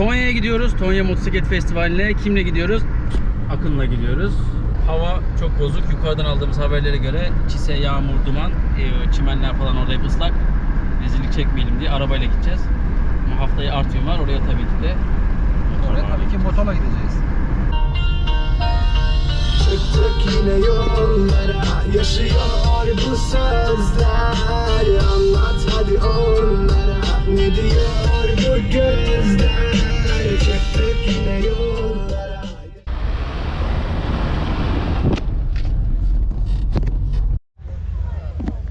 Tonya'ya gidiyoruz. Tonya Motosiklet Festivali'ne. Kimle gidiyoruz? Akın'la gidiyoruz. Hava çok bozuk. Yukarıdan aldığımız haberlere göre çise, yağmur, duman, e, çimenler falan orada hep ıslak. Rezillik çekmeyelim diye arabayla gideceğiz. Ama haftaya Artvin var. Oraya tabii ki de Oraya tabii ki motorla gideceğiz. Çıktık yine yollara Yaşıyor bu sözler Anlat hadi onlara Ne diyor bu gözler Çıktık yine yollara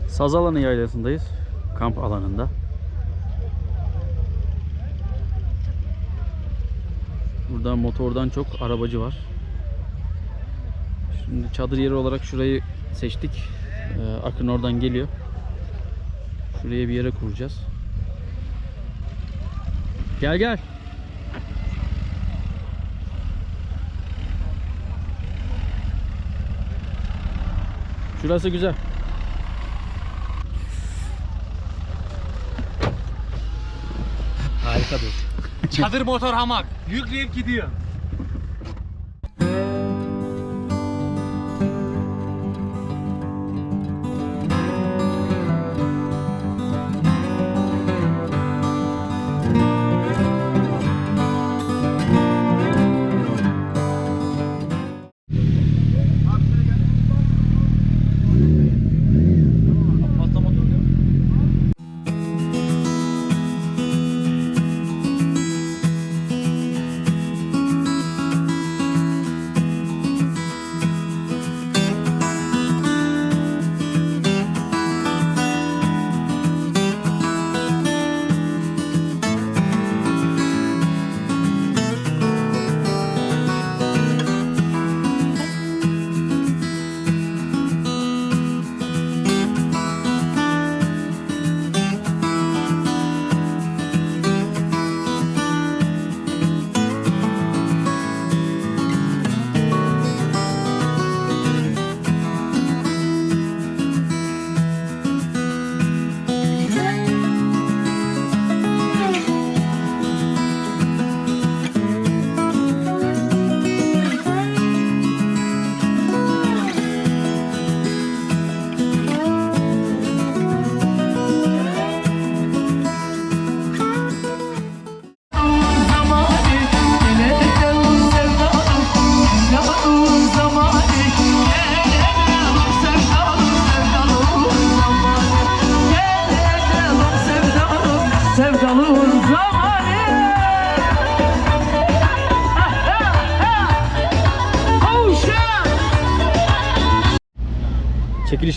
Saz alanı yaylasındayız. Kamp alanında. Burada motordan çok arabacı var. Şimdi çadır yeri olarak şurayı seçtik. Ee, Akın oradan geliyor. Şuraya bir yere kuracağız. Gel gel. Şurası güzel. Harikadır. Çadır motor hamak. Yükleyip gidiyor.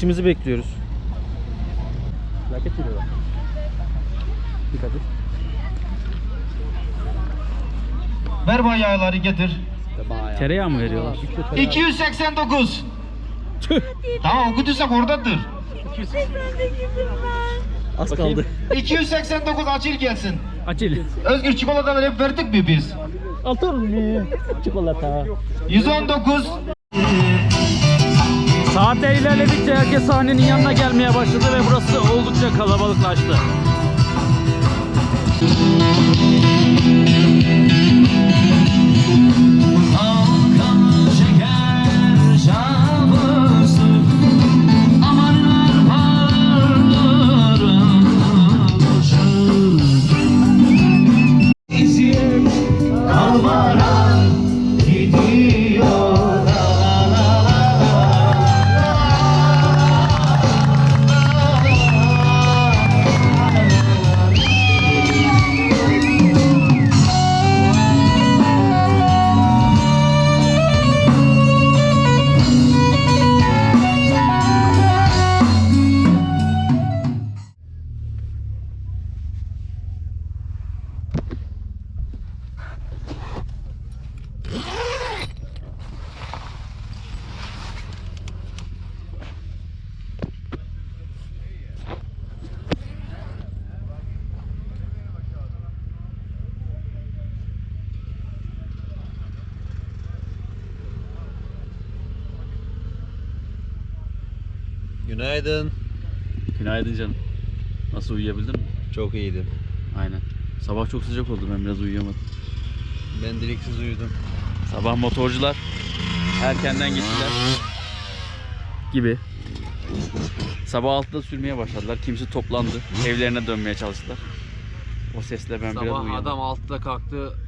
Çekilişimizi bekliyoruz. Plaket geliyor. Dikkat et. Ver bu yağları getir. Tereyağı mı veriyorlar? 289. tamam okuduysak oradadır. Az kaldı. 289 açıl gelsin. Açıl. Özgür çikolataları hep verdik mi biz? Altın mı? Çikolata. 119. Saate ilerledikçe herkes sahnenin yanına gelmeye başladı ve burası oldukça kalabalıklaştı. Günaydın. Günaydın canım. Nasıl uyuyabildin mi? Çok iyiydim. Aynen. Sabah çok sıcak oldu ben biraz uyuyamadım. Ben direksiz uyudum. Sabah motorcular erkenden gittiler. Gibi. Sabah 6'da sürmeye başladılar. Kimisi toplandı. Evlerine dönmeye çalıştılar. O sesle ben biraz Sabah adam 6'da kalktı.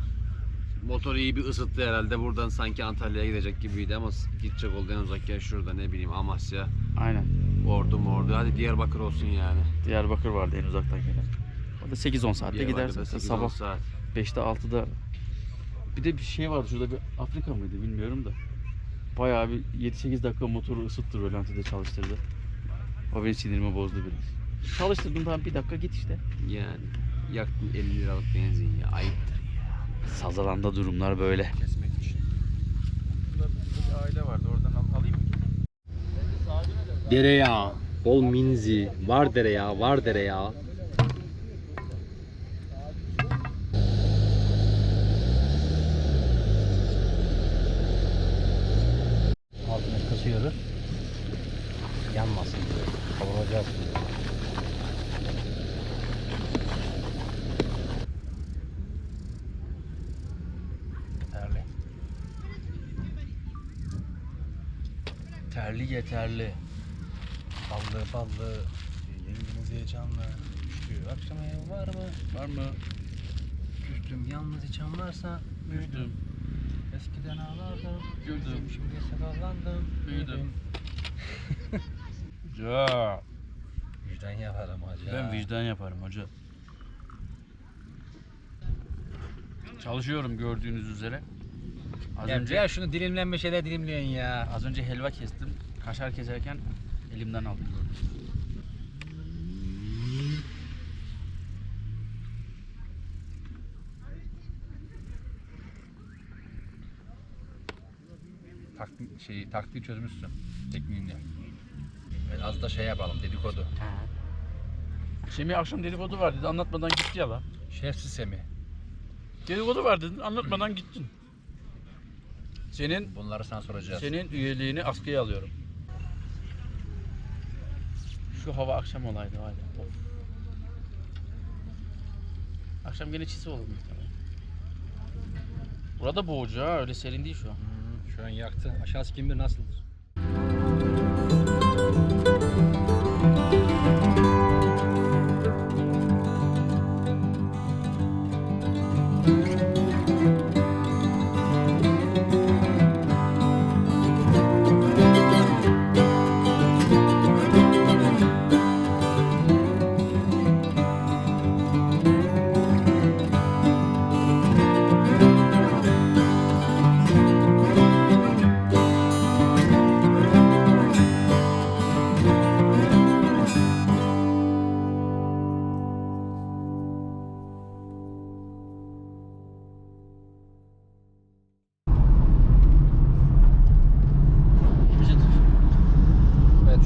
Motoru iyi bir ısıttı herhalde. Buradan sanki Antalya'ya gidecek gibiydi ama gidecek oldu en uzak yer şurada ne bileyim Amasya, Aynen. Ordu mordu. Hadi Diyarbakır olsun yani. Diyarbakır vardı en uzaktan gelen. O da 8-10 saatte gidersin. 8-10 Sabah saat. 5'te 6'da bir de bir şey vardı şurada bir Afrika mıydı bilmiyorum da. Bayağı bir 7-8 dakika motoru ısıttı rölantide çalıştırdı. O benim sinirimi bozdu biraz. Çalıştırdım tamam bir dakika git işte. Yani yaktım 50 liralık benzin ya. Ayıptır. Sazalanda durumlar böyle. Kesmek için. bir aile vardı oradan alayım mı? Dereyağı, bol minzi, var dereyağı, var dereyağı. Terli yeterli. Ballı ballı. Yengeniz heyecanlı. Düştü. Akşam ev var mı? Var mı? Küstüm yalnız içen varsa Büyüdüm. Eskiden ağlardım. Güldüm. Şimdi sakallandım. Büyüdüm. Ya. Vicdan yaparım hacı. Ben vicdan yaparım hoca. Çalışıyorum gördüğünüz üzere. Az Ya, önce ya şunu dilimlenme şeyler dilimliyorsun ya. az önce helva kestim. Kaşar keserken elimden aldım. Taktik, şeyi, taktiği çözmüşsün. Tekniğini. Evet, az da şey yapalım dedikodu. Semih akşam dedikodu var dedi anlatmadan gitti ya lan. Şerefsiz Semih. Dedikodu var dedin anlatmadan gittin. Senin Bunları sana soracağız. senin üyeliğini askıya alıyorum. Şu hava akşam olaydı. Of. Akşam gene çisi olur muhtemelen. Burada boğucu ha öyle serin değil şu an. Hmm, şu an yaktı. Aşağısı kim bilir nasıldır.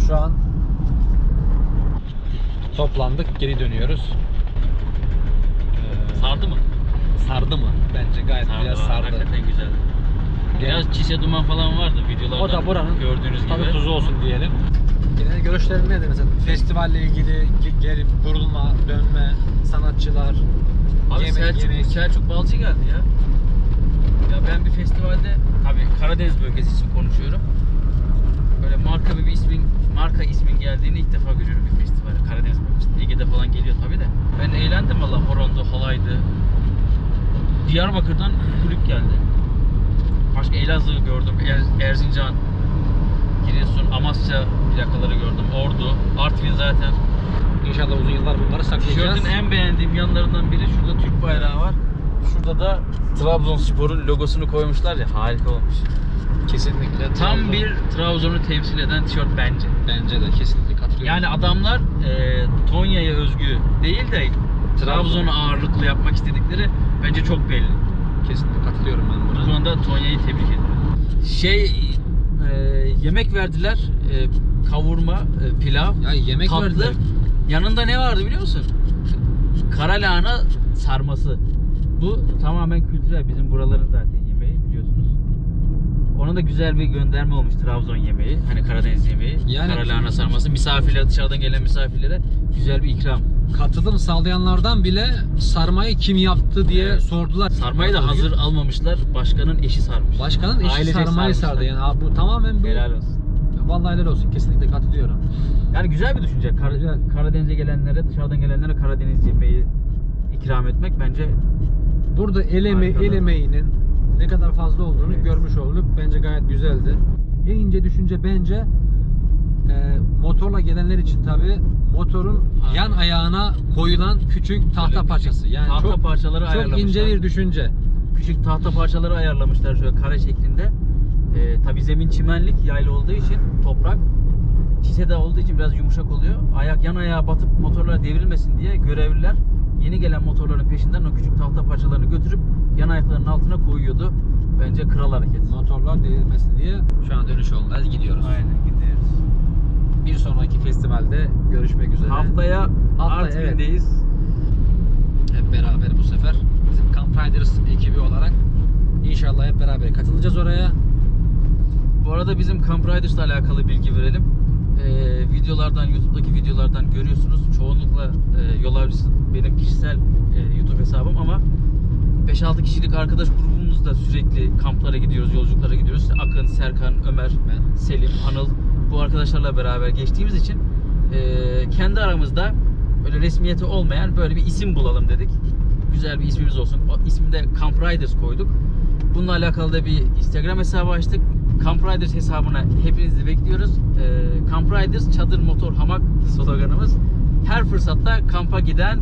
Şu an toplandık geri dönüyoruz. Ee, Sardı mı? sardı mı? Bence gayet biraz ha, sardı. Hakikaten güzel. Biraz çise duman falan vardı videolarda. O da buranın gördüğünüz gibi. Tuzu olsun diyelim. Genel görüşlerin nedir mesela? Festivalle ilgili ge- gelip kurulma, dönme, sanatçılar, Abi yemek, Selçuk, yemek. Selçuk Balcı geldi ya. Ya ben bir festivalde, tabii Karadeniz bölgesi için konuşuyorum. Böyle marka bir ismin, marka ismin geldiğini ilk defa görüyorum bir festivalde. Karadeniz bölgesinde. Ege'de falan geliyor tabii de. Ben eğlendim valla. Horondu, halaydı. Diyarbakır'dan kulüp geldi. Başka Elazığ gördüm, Er- Erzincan, Giresun, Amasya plakaları gördüm. Ordu, Artvin zaten. İnşallah uzun yıllar bunları saklayacağız. Tişörtün en beğendiğim yanlarından biri şurada Türk bayrağı var. Şurada da Trabzonspor'un logosunu koymuşlar ya harika olmuş. Kesinlikle. Tam bir Trabzon'u temsil eden tişört bence. Bence de kesinlikle katılıyorum. Yani adamlar e, Tonya'ya özgü değil de Trabzon'u ağırlıklı yapmak istedikleri bence çok belli. kesinlikle katılıyorum ben Bu buna. konuda Tonya'yı tebrik ediyorum. Şey e, yemek verdiler. E, kavurma, e, pilav, Ya yemek tatlı. verdiler. Yanında ne vardı biliyor musun? Kara lahana sarması. Bu tamamen kültürel. Bizim buraların zaten da güzel bir gönderme olmuş Trabzon yemeği. Hani Karadeniz yemeği. Yani- Kara lahana sarması. Misafirler dışarıdan gelen misafirlere güzel bir ikram. katılım sağlayanlardan bile sarmayı kim yaptı diye Evet. sordular. Sarmayı da hazır almamışlar. Başkanın eşi sarmış. Başkanın eşi Ailecek sarmayı sarmışlar. sardı yani abi bu tamamen bir Helal olsun. Vallahi helal olsun kesinlikle katılıyorum. Yani güzel bir düşünce. Kar- Karadeniz'e gelenlere, dışarıdan gelenlere Karadeniz yemeği ikram etmek bence Burada el, eme- Harika el da. emeğinin ne kadar fazla olduğunu Evet. görmüş olduk. Bence gayet güzeldi. En ince düşünce bence e, motorla gelenler için tabi motorun Aynen. yan ayağına koyulan küçük tahta küçük parçası. Yani tahta çok parçaları çok ayarlamışlar. ince bir düşünce. küçük tahta parçaları ayarlamışlar şöyle kare şeklinde. Ee, tabi zemin çimenlik yaylı olduğu için toprak çise de olduğu için biraz yumuşak oluyor. Ayak yan ayağa batıp motorlar devrilmesin diye görevliler yeni gelen motorların peşinden o küçük tahta parçalarını götürüp yan ayaklarının altına koyuyordu. Bence kral hareket. Motorlar delinmesin diye şu an dönüş yolundayız gidiyoruz. Aynen gidiyoruz. Bir sonraki festivalde görüşmek üzere. Haftaya Haftaya, Artvin'deyiz. hep beraber bu sefer bizim Camp Riders ekibi olarak inşallah hep beraber katılacağız oraya. Bu arada bizim Camp Riders'la alakalı bilgi verelim. Ee, videolardan, YouTube'daki videolardan görüyorsunuz. Çoğunlukla e, yol avcısı benim kişisel e, YouTube hesabım ama 5-6 kişilik arkadaş grubumuzda sürekli kamplara gidiyoruz, yolculuklara gidiyoruz. Akın, Serkan, Ömer, Ben. Selim, Anıl bu arkadaşlarla beraber geçtiğimiz için e, kendi aramızda böyle resmiyeti olmayan böyle bir isim bulalım dedik. Güzel bir ismimiz olsun. O ismi de Camp Riders koyduk. Bununla alakalı da bir Instagram hesabı açtık. Camp Riders hesabına hepinizi bekliyoruz. Ee, Camp Riders çadır motor hamak sloganımız. Her fırsatta kampa giden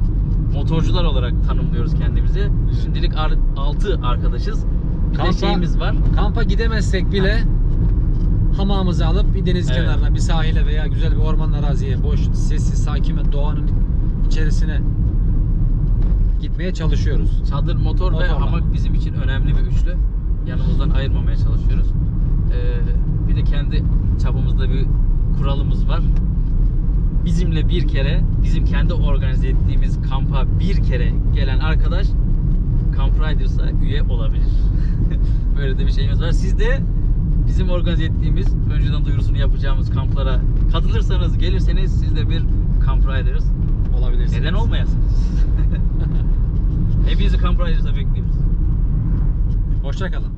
motorcular olarak tanımlıyoruz kendimizi. Şimdilik 6 arkadaşız. Bir de Kampa- şeyimiz var. Kampa gidemezsek bile hamamımızı alıp bir deniz Evet. kenarına, bir sahile veya güzel bir orman araziye, boş, sessiz, sakin ve doğanın içerisine gitmeye çalışıyoruz. Çadır, motor ve Motorla. hamak bizim için önemli bir üçlü. Yanımızdan ayırmamaya çalışıyoruz. Ee, bir de kendi çapımızda bir kuralımız var. Bizimle bir kere, bizim kendi organize ettiğimiz kampa bir kere gelen arkadaş Camp Riders'a üye olabilir. Böyle de bir şeyimiz var. Siz de bizim organize ettiğimiz, önceden duyurusunu yapacağımız kamplara katılırsanız, gelirseniz siz de bir Camp Riders Olabilirsiniz. neden olmayasınız? Hepinizi Camp Riders'a bekliyoruz. Hoşçakalın.